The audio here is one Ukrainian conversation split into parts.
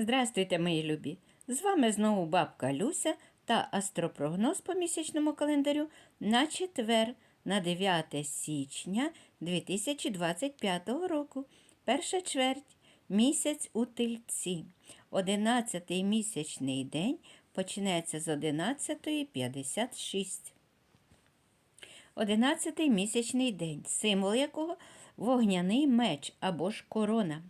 Здрастуйте, мої любі! З вами знову бабка Люся та астропрогноз по місячному календарю на четвер, на 9 січня 2025 року. Перша чверть. Місяць у тельці. Одинадцятий місячний день почнеться з 11.56. Одинадцятий місячний день, символ якого вогняний меч або ж корона.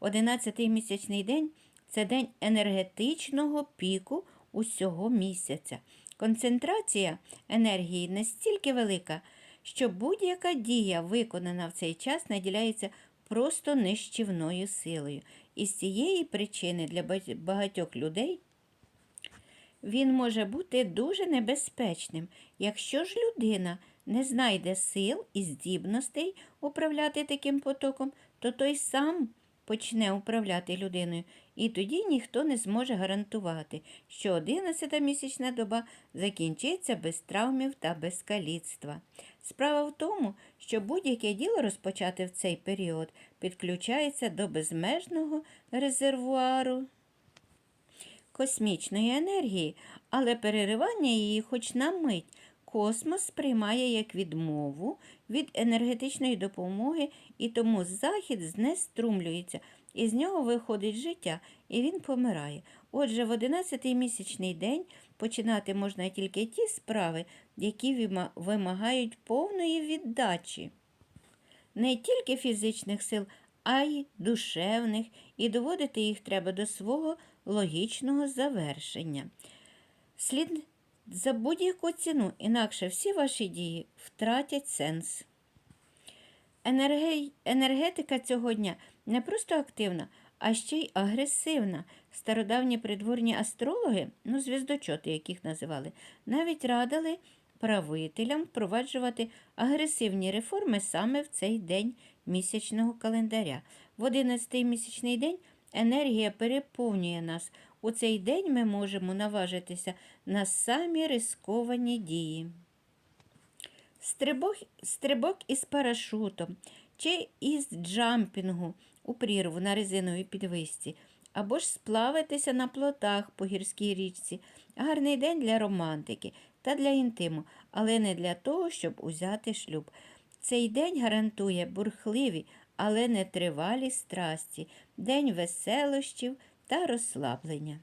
Одинадцятий місячний день це день енергетичного піку усього місяця. Концентрація енергії настільки велика, що будь-яка дія, виконана в цей час, наділяється просто нищівною силою. І з цієї причини для багатьох людей він може бути дуже небезпечним, якщо ж людина не знайде сил і здібностей управляти таким потоком, то той сам почне управляти людиною, і тоді ніхто не зможе гарантувати, що 11-та місячна доба закінчиться без травмів та без каліцтва. Справа в тому, що будь-яке діло розпочати в цей період підключається до безмежного резервуару космічної енергії, але переривання її хоч на мить космос сприймає як відмову від енергетичної допомоги, і тому захід знеструмлюється, і з нього виходить життя, і він помирає. Отже, в 11-й місячний день починати можна тільки ті справи, які вимагають повної віддачі. Не тільки фізичних сил, а й душевних, і доводити їх треба до свого логічного завершення. Слід за будь-яку ціну, інакше всі ваші дії втратять сенс. Енергетика цього дня не просто активна, а ще й агресивна. Стародавні придворні астрологи, ну, звіздочоти, яких називали, навіть радили правителям впроваджувати агресивні реформи саме в цей день місячного календаря. В 11-й місячний день енергія переповнює нас. У цей день ми можемо наважитися на самі рисковані дії. Стрибок, стрибок із парашутом чи із джампінгу у прірву на резиновій підвисці, або ж сплавитися на плотах по гірській річці. Гарний день для романтики та для інтиму, але не для того, щоб узяти шлюб. Цей день гарантує бурхливі, але не тривалі страсті, день веселощів та розслаблення.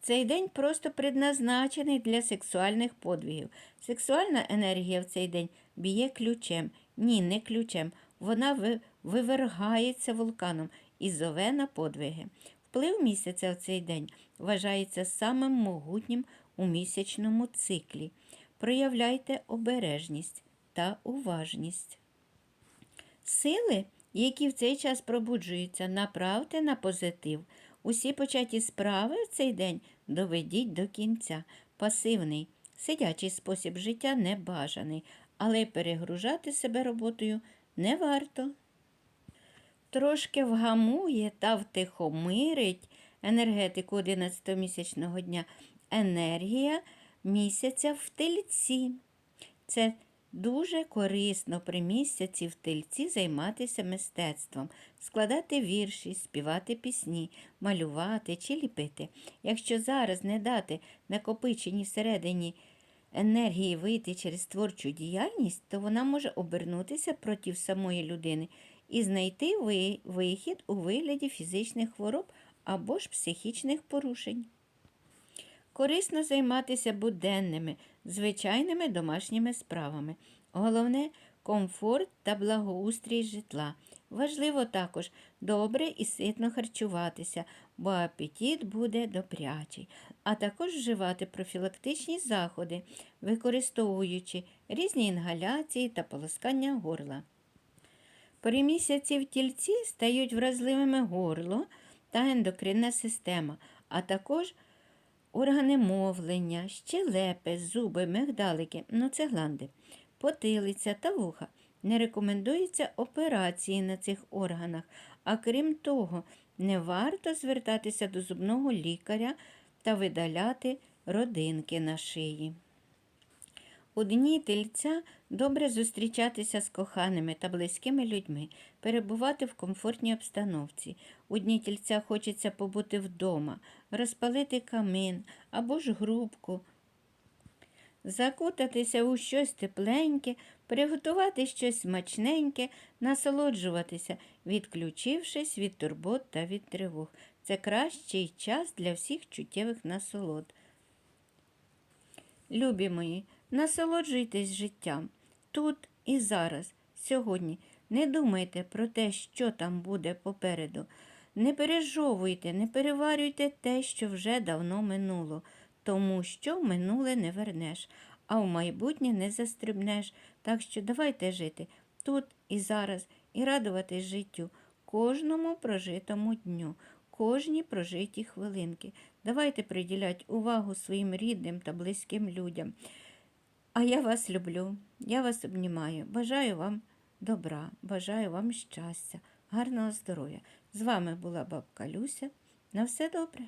Цей день просто предназначений для сексуальних подвигів. Сексуальна енергія в цей день б'є ключем. Ні, не ключем. Вона вивергається вулканом і зове на подвиги. Вплив місяця в цей день вважається самим могутнім у місячному циклі. Проявляйте обережність та уважність. Сили, які в цей час пробуджуються, направте на позитив. Усі початі справи в цей день доведіть до кінця. Пасивний, сидячий спосіб життя не бажаний, але перегружати себе роботою не варто. Трошки вгамує та втихомирить енергетику 11-місячного дня енергія місяця в тельці. Це Дуже корисно при місяці в тельці займатися мистецтвом, складати вірші, співати пісні, малювати чи ліпити. Якщо зараз не дати накопиченій всередині енергії вийти через творчу діяльність, то вона може обернутися проти самої людини і знайти вихід у вигляді фізичних хвороб або ж психічних порушень. Корисно займатися буденними, звичайними домашніми справами. Головне комфорт та благоустрій житла. Важливо також добре і ситно харчуватися, бо апетит буде добрячий, а також вживати профілактичні заходи, використовуючи різні інгаляції та полоскання горла. При місяці в тільці стають вразливими горло та ендокринна система, а також органи мовлення, щелепи, зуби, мигдалики, ну це гланди, потилиця та вуха. Не рекомендуються операції на цих органах, а крім того, не варто звертатися до зубного лікаря та видаляти родинки на шиї. У дні тельця добре зустрічатися з коханими та близькими людьми, перебувати в комфортній обстановці. У дні тільця хочеться побути вдома, розпалити камин або ж грубку, закутатися у щось тепленьке, приготувати щось смачненьке, насолоджуватися, відключившись від турбот та від тривог. Це кращий час для всіх чуттєвих насолод. Любі мої, насолоджуйтесь життям тут і зараз, сьогодні. Не думайте про те, що там буде попереду. Не пережовуйте, не переварюйте те, що вже давно минуло, тому що минуле не вернеш, а в майбутнє не застрибнеш. Так що давайте жити тут і зараз і радуватись життю, кожному прожитому дню, кожній прожитій хвилинки. Давайте приділяти увагу своїм рідним та близьким людям. А я вас люблю, я вас обнімаю. Бажаю вам добра, бажаю вам щастя, гарного здоров'я. З вами була бабка Люся. На все добре.